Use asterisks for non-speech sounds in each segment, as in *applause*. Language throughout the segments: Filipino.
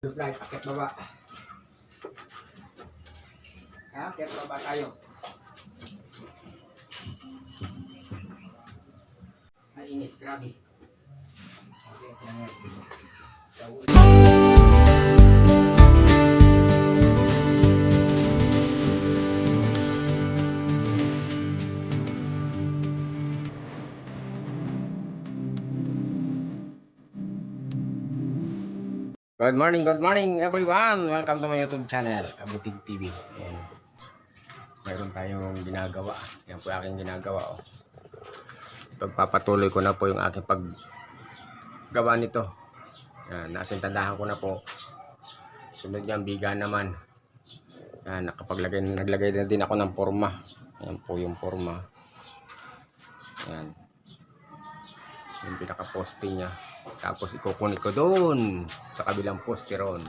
Supply, akit baba. Akit baba tayo. Mainit, grabe. Okay, Good morning, good morning everyone! Welcome to my YouTube channel, Kabutig TV. Ayan. Meron tayong ginagawa. Yan po yung aking ginagawa. Oh. Pagpapatuloy ko na po yung aking paggawa nito. Yan, nasintandahan ko na po. Sunod yan, biga naman. Yan, nakapaglagay, naglagay na din ako ng forma. Yan po yung forma. Yan. Yung pinaka-poste niya. Tapos ikukunin ko doon sa kabilang poste ron.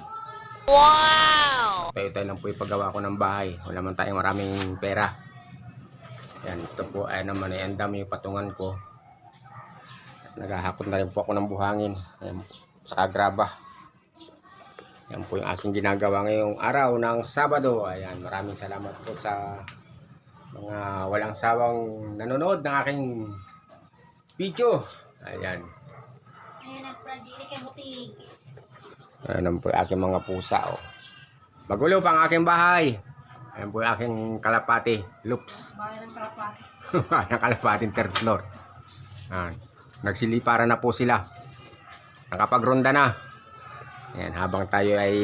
Wow! Tayo-tayo lang po ipagawa ko ng bahay. Wala man tayong maraming pera. Yan, ito po ay naman ay ang dami yung patungan ko. Naghahakot na rin po ako ng buhangin. Yan, saka graba. Yan po yung aking ginagawa ngayong araw ng Sabado. Ayan, maraming salamat po sa mga walang sawang nanonood ng aking video. Ayan. Ayan ang kay Butig. Ayan po aking mga pusa. Oh. Magulo pa ang aking bahay. Ayan po aking kalapati. Loops. *laughs* Bayan ng kalapati. ang kalapating third floor. Ayan. Nagsiliparan na po sila. Nakapagronda na. Ayan, habang tayo ay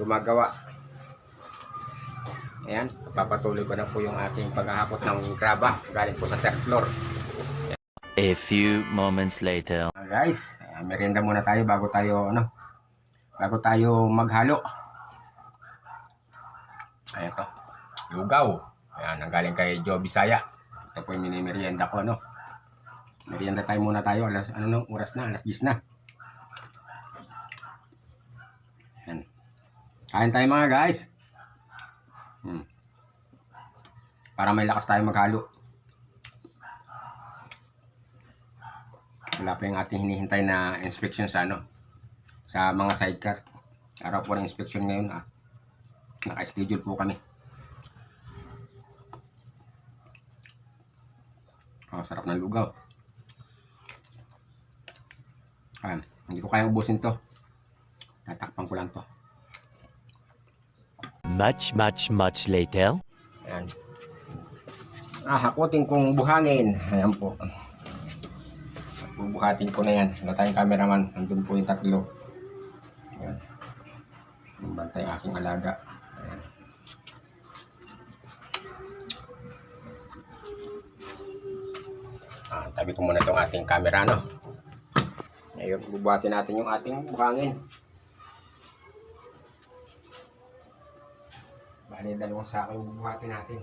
gumagawa. Ayan, papatuloy ko na po yung ating paghahakot ng graba galing po sa third floor. A few moments later. Ah, guys, uh, merienda muna tayo bago tayo ano, bago tayo maghalo. Ayan to. Lugaw. Ayan, ang galing kay Joe Bisaya. Ito po yung merienda ko, ano. Merienda tayo muna tayo. Alas, ano no, oras na, alas 10 na. Ayan. Kain tayo mga guys. Hmm. Para may lakas tayo maghalo. Wala pa yung ating hinihintay na inspection sa ano sa mga sidecar. Araw po ng inspection ngayon ah. naka-schedule po kami. Oh, sarap ng lugaw. Ah, hindi ko kayang ubusin to. Tatakpan ko lang to. Much, much, much later. ayan. Ah hakutin kong buhangin. Ayan po bubuhatin ko na yan. Wala tayong cameraman. Nandun po yung tatlo. Ayan. Yung bantay aking alaga. Ayan. Ah, tabi ko muna itong ating camera, no? Ngayon, bubuhatin natin yung ating buhangin. Bali, dalawang sako yung bubuhatin natin.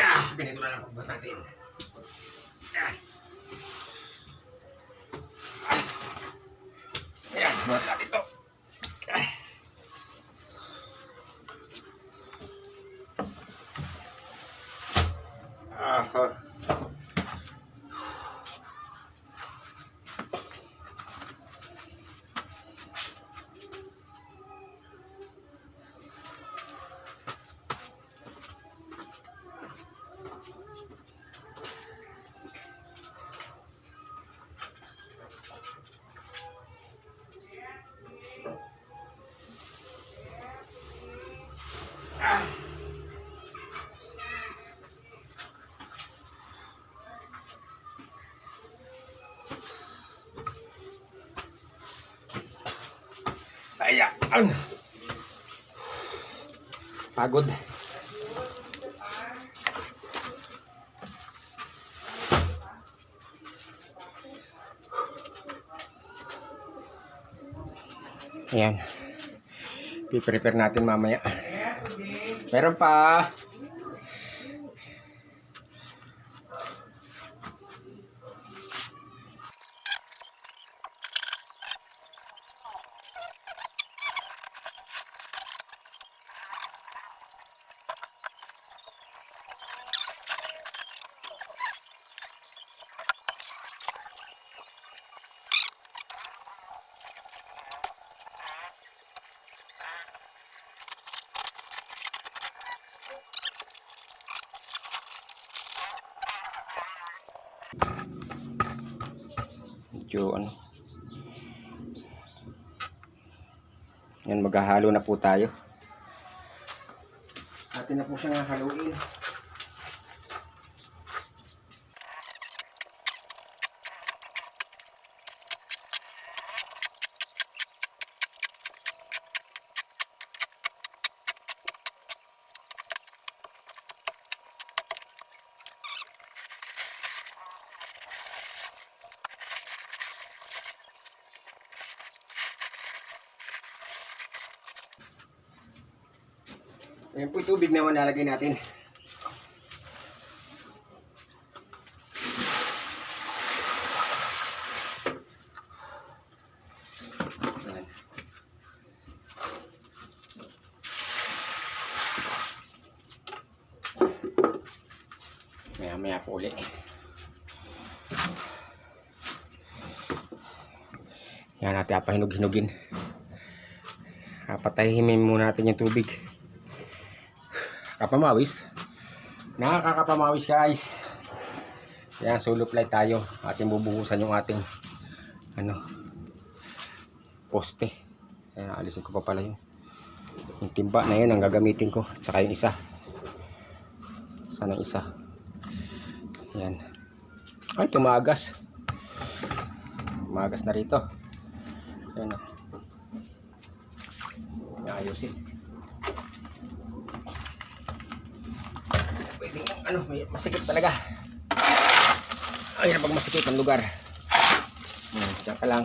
Yeah, ganito na lang pagbuhat natin. Yan. Ah. Yan, buhat natin ito. Ah. Aha. Ayan. Pagod. Ayan. Piprepare natin mamaya. Meron pa. Medyo ano. Yan, maghahalo na po tayo. Atin na po siyang haluin. Ayan po tubig naman nalagay natin. Ayan. Maya maya po ulit. Yan natin apahinog-hinugin. Patahimin muna natin yung tubig kapamawis. Nakakakapamawis guys. Yan, solo flight tayo. Ating bubuhusan yung ating ano poste. Yan, alisin ko pa pala yun. Yung timba na yun ang gagamitin ko. At saka yung isa. Sana isa. Yan. Ay, tumagas. Tumagas na rito. Yan. Ayusin. Ano, may masikip talaga. Ay, pag masikip ang lugar. Hmm, diyan ka lang.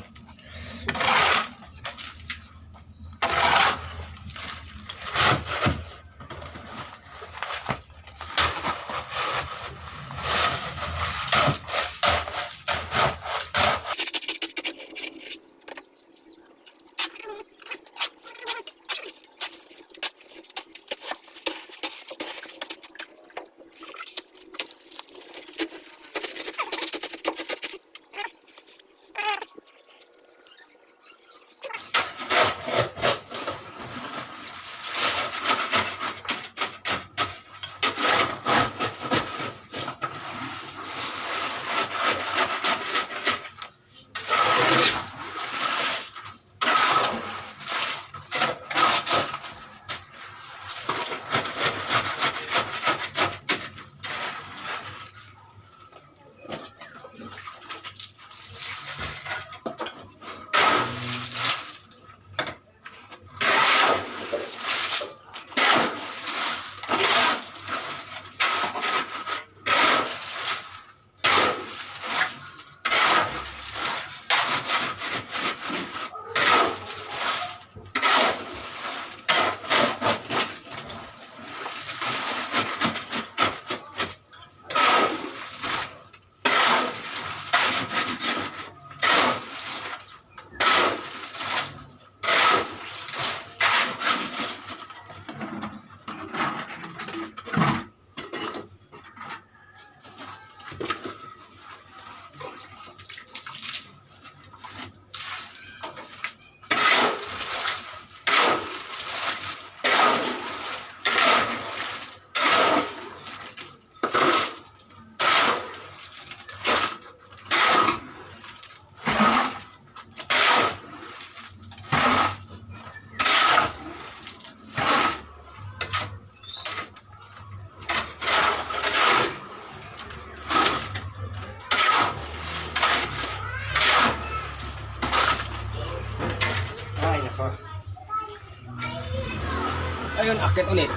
Ayun, akit ulit.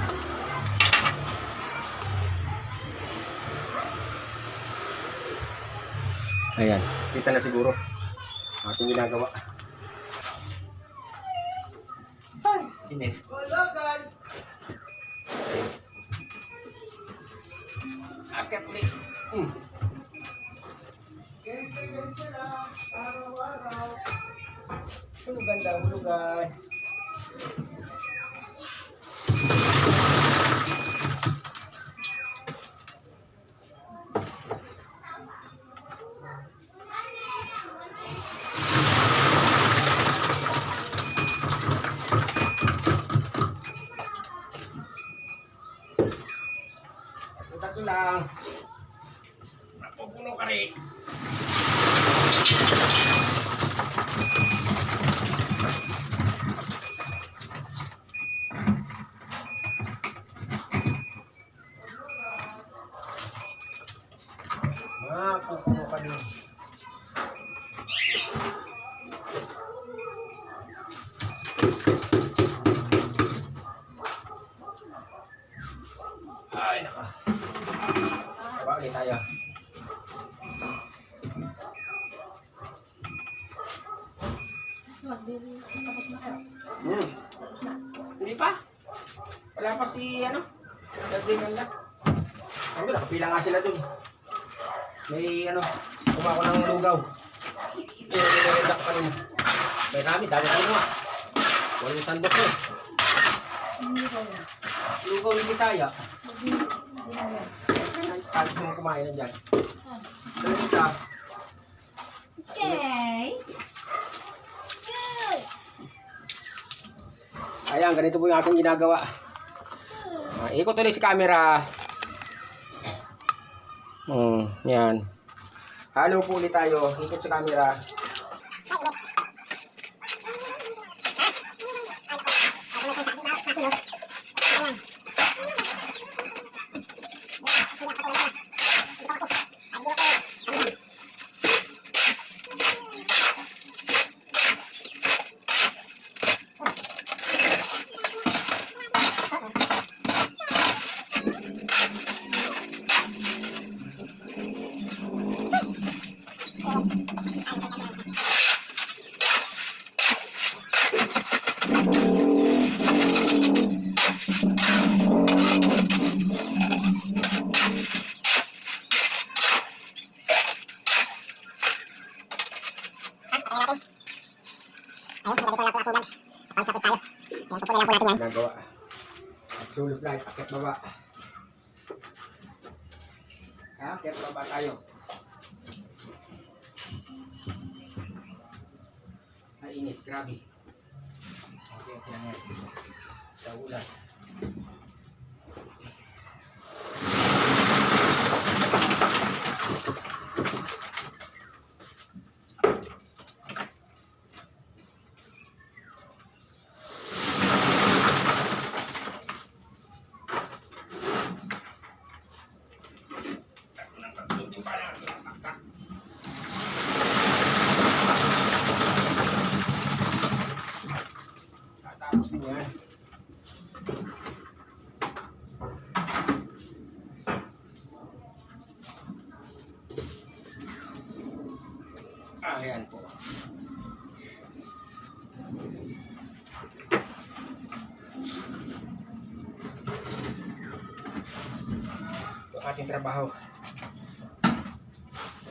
Ayan, kita na siguro. Ating ginagawa. Ay, init. Akit ulit. Hmm. Hulugan daw, hulugan. uh, napupuno ka rin. Napupuno ka rin. Ay, naka. Ulit tayo. Hmm. Hindi pa. Wala pa si ano. Dating ang last. Ano, nakapila nga sila dun. May ano, kuha ko ng lugaw. Eh, nilarinda ko kanina. May kami, dami ko nga. Walang sandok eh. Lugaw yung Bisaya. Kahit mo kumain na dyan. Dahil isa, Okay. Ayan, ganito po yung aking ginagawa. Ah, ikot ulit si camera. Hmm, yan. Halo po ulit tayo. Ikot sa camera. Ginagawa. Lang, akit baba. Akit baba tayo. Ay, init, grabe. Okay, okay yan. Sa ulan. Tatapos mo yan. Ah, yan po. Ito ating trabaho.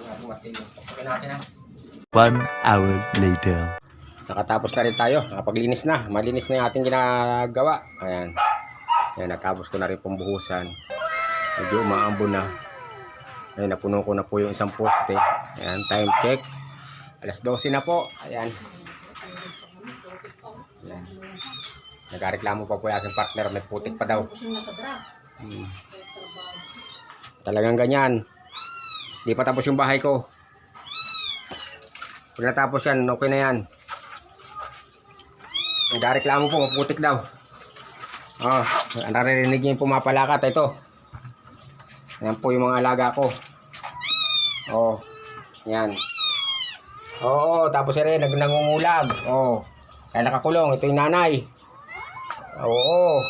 Ating martilyo. Pagpakin natin ha. One hour later. Nakatapos na rin tayo. Nakapaglinis na. Malinis na yung ating ginagawa. Ayan. Ayan, natapos ko na rin pong buhusan. Medyo umaambon na. Ayan, napuno ko na po yung isang poste. Ayan, time check. Alas 12 na po. Ayan. Ayan. Nagreklamo pa po yung aking partner. May putik pa daw. Hmm. Talagang ganyan. Di pa tapos yung bahay ko. Pag natapos yan, okay na yan. Nagreklamo po, maputik daw. Oh, naririnig niyo yung pumapalakat. Ito. Yan po yung mga alaga ko. Oh, yan. Oo, tapos rin, nag nangungulag. Oh, kaya nakakulong. Ito yung nanay. Oo.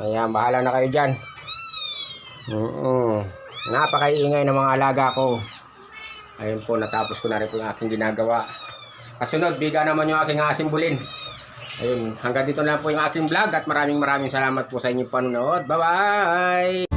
Ayan, bahala na kayo dyan. Oo. Napakaiingay ng mga alaga ko. Ayun po, natapos ko na rin po yung aking ginagawa. Kasunod, biga naman yung aking asimbulin. Ayun, hanggang dito na po yung aking vlog at maraming maraming salamat po sa inyong panunood. Bye-bye!